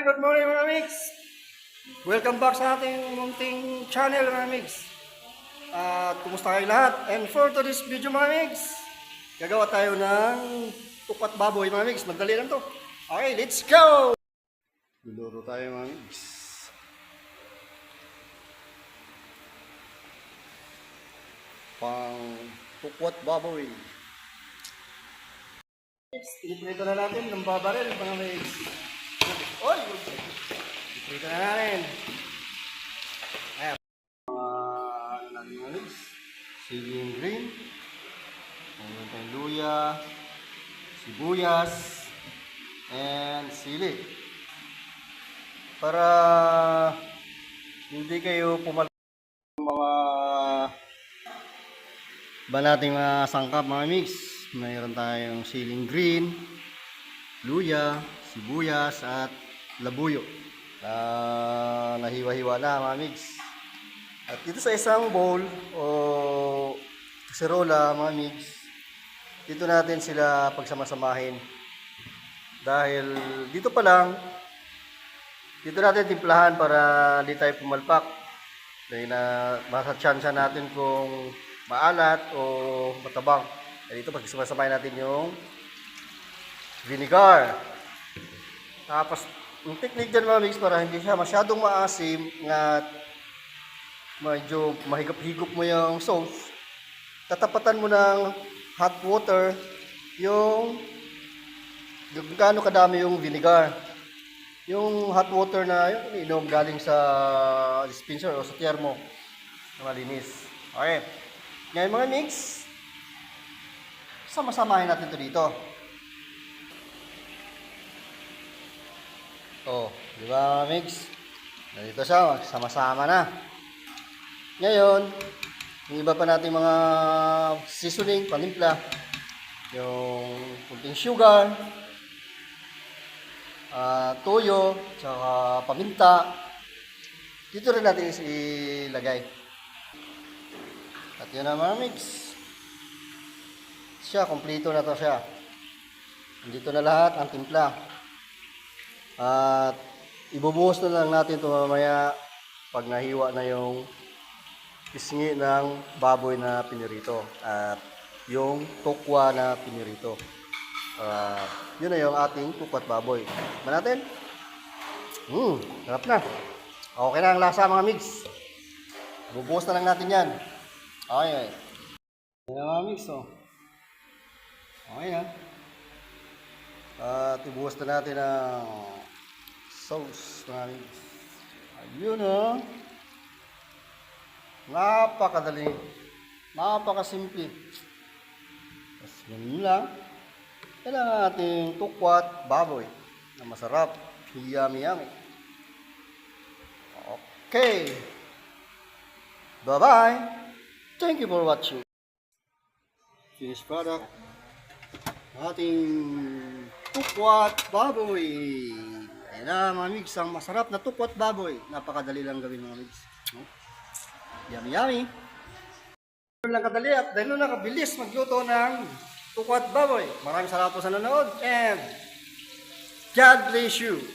Good morning mga mix! Welcome back sa ating munting channel mga mix. At kumusta kayo lahat? And for today's video mga mix, gagawa tayo ng tupat baboy mga mix. Madali lang to. Okay, let's go! Luluro tayo mga mix. Pang tukwat baboy. Piniprito na natin ng babaril mga mix. Oy! Piniprito na natin. Ayan. Mix. Siling green. Mayroon tayong luya. Sibuyas. And sili. Para hindi kayo pumal mga ba nating mga sangkap mga mix. Mayroon tayong siling green, luya, sibuyas at labuyo. Na nahiwa-hiwa na mga mix. At dito sa isang bowl o kaserola mga mix, dito natin sila pagsamasamahin. Dahil dito pa lang, dito natin timplahan para hindi tayo pumalpak. Dahil na masatsansya natin kung maalat o matabang. Kaya dito pagsamasamahin natin yung vinegar. Tapos, yung technique dyan mga mix para hindi siya masyadong maasim at medyo mahigop-higop mo yung sauce. Tatapatan mo ng hot water yung yung gaano kadami yung vinegar. Yung hot water na yung iniinom galing sa dispenser o sa thermo na malinis. Okay. Ngayon mga mix, sama-samahin natin ito dito. Oh, di ba mix? Dito siya, sama-sama na. Ngayon, yung iba pa nating mga seasoning, panimpla, yung kunting sugar, ah toyo, tsaka paminta. Dito rin natin ilagay. At yun na mga mix. Siya, kompleto na to siya. Dito na lahat ang timpla. At ibubuhos na lang natin ito mamaya pag nahiwa na yung pisngi ng baboy na pinirito. At yung tukwa na pinirito. Ah, yun na yung ating tukwat baboy. Ba natin? Hmm, sarap na. Okay na ang lasa mga mix. Bubuhos na lang natin yan. Okay. Yan na mga mix, oh. Okay na. At ibuhos na natin ang sauce mga mix. Ayun, oh. Napakadali. Napakasimple. Tapos ganun lang. Kailangan ating tukwat baboy na masarap. Yummy, yummy. Okay. Bye-bye. Thank you for watching. Finished product. Ating tukwat baboy. Ayan na mga mix, ang masarap na tukwat baboy. Napakadali lang gawin mga mix. No? Yummy, yummy. Ganun lang kadali at ganun lang kabilis magluto ng tukwat baboy. Maraming salamat po sa nanonood and God bless you.